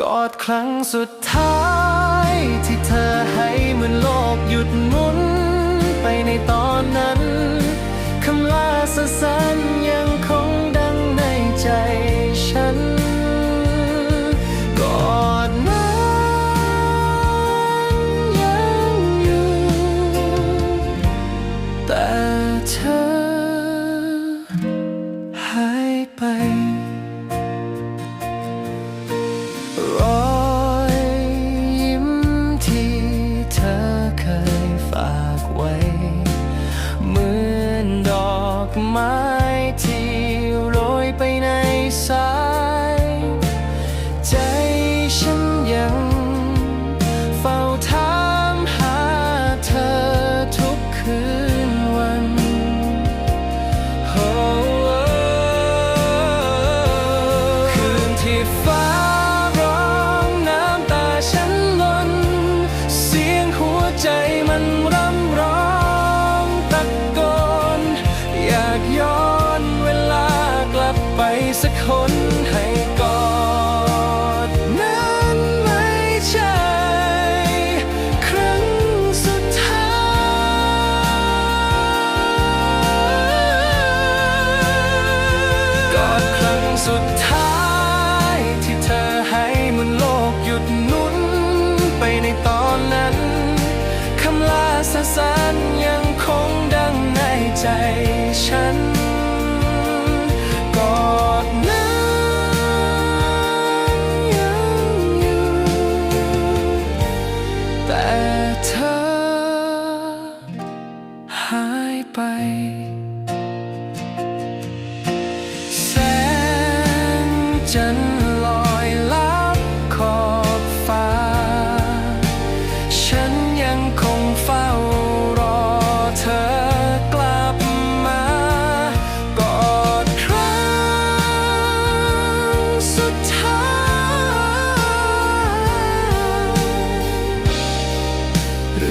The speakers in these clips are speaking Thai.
กอดครั้งสุดท้าย ที่เธอให้เหมือนโลกหยุดหมุน ไปในตอนนั้นคำลาสั้น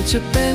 such a bad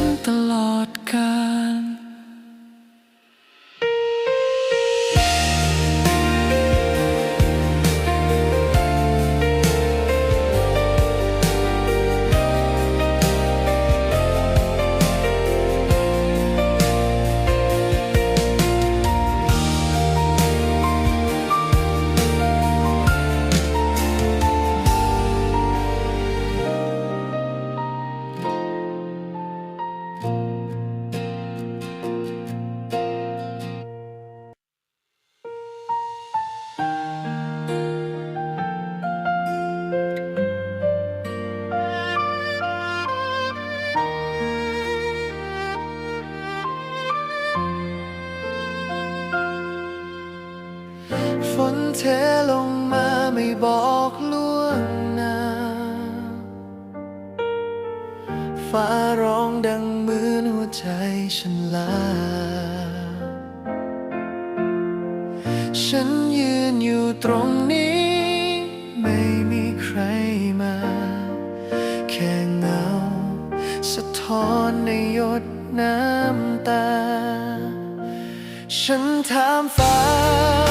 ฉันยืนอยู่ตรงนี้ ไม่มีใครมา แค่เงา สะท้อนในหยดน้ำตา ฉันถามฟ้า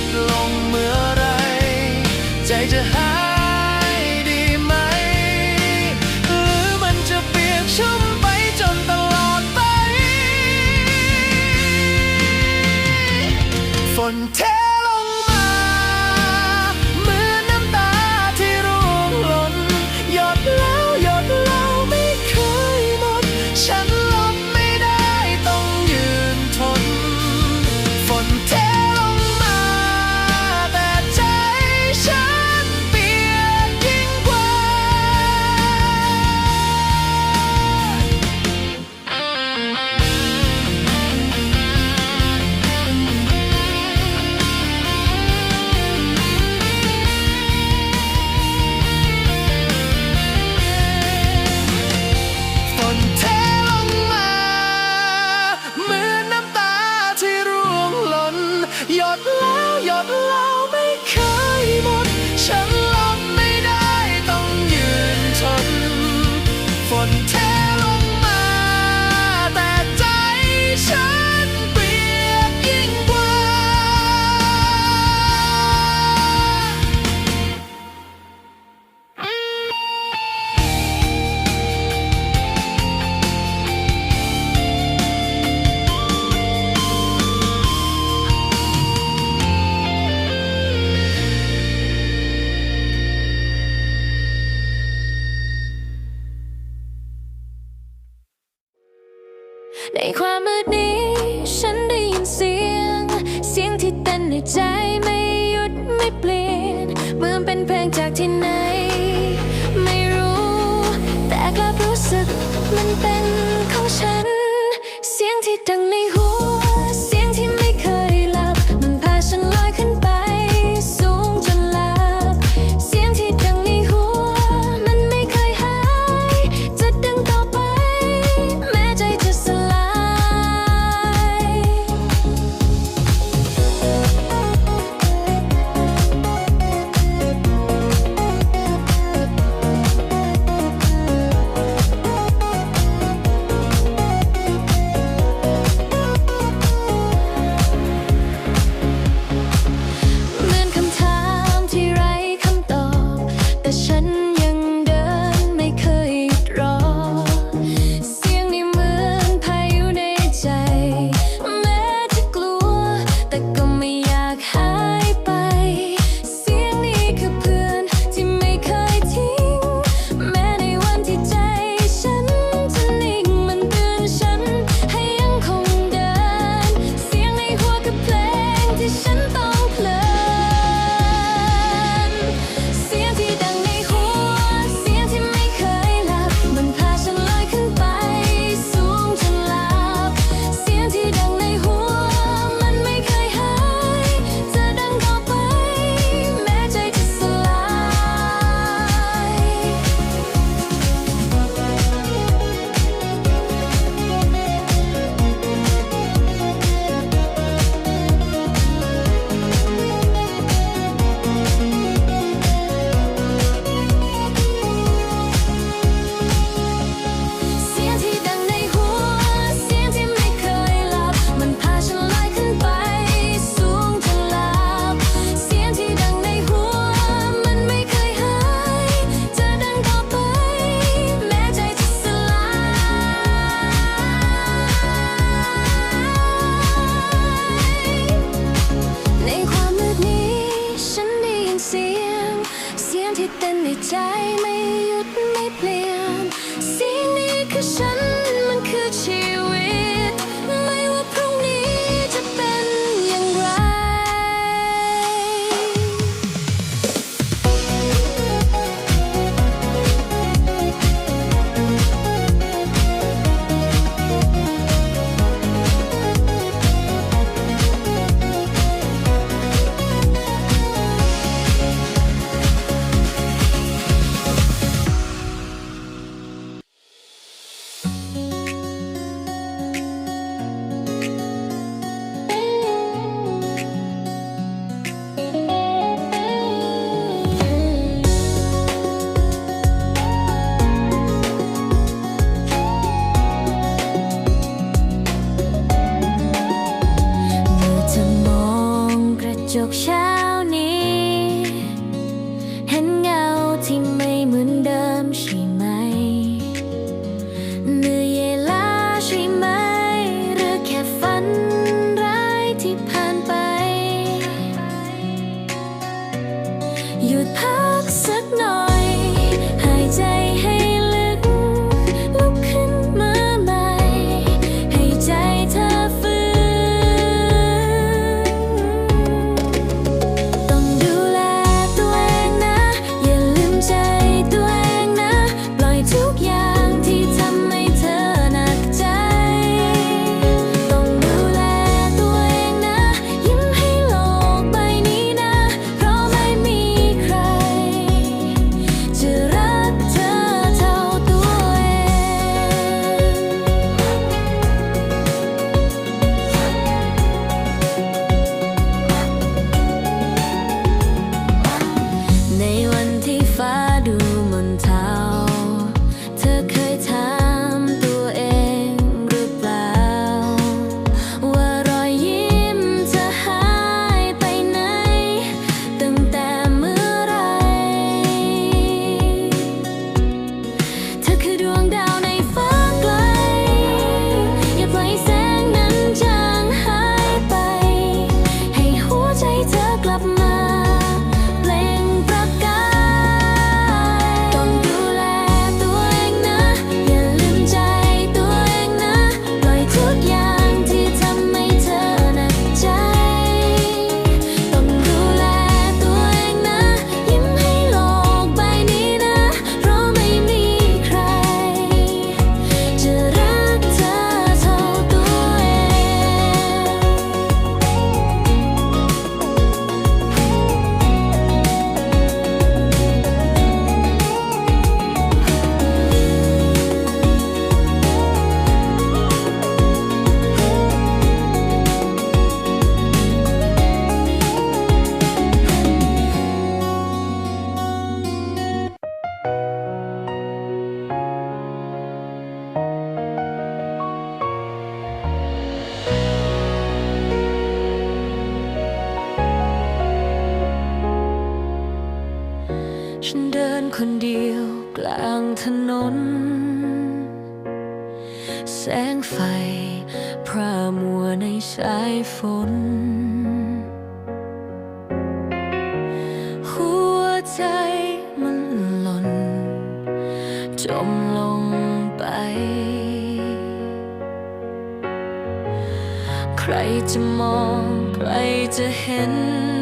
ดลงเมื่อไร ใจจะหายดีไหม หรือมันจะเปียกชุ่ไปจนตลอดไป ฝนเท ดินคนเดียวกลางถนน แสงไฟพระมัวในสายฝน หัวใจมันหล่น จมลงไป ใครจะมอง ใครจะเห็น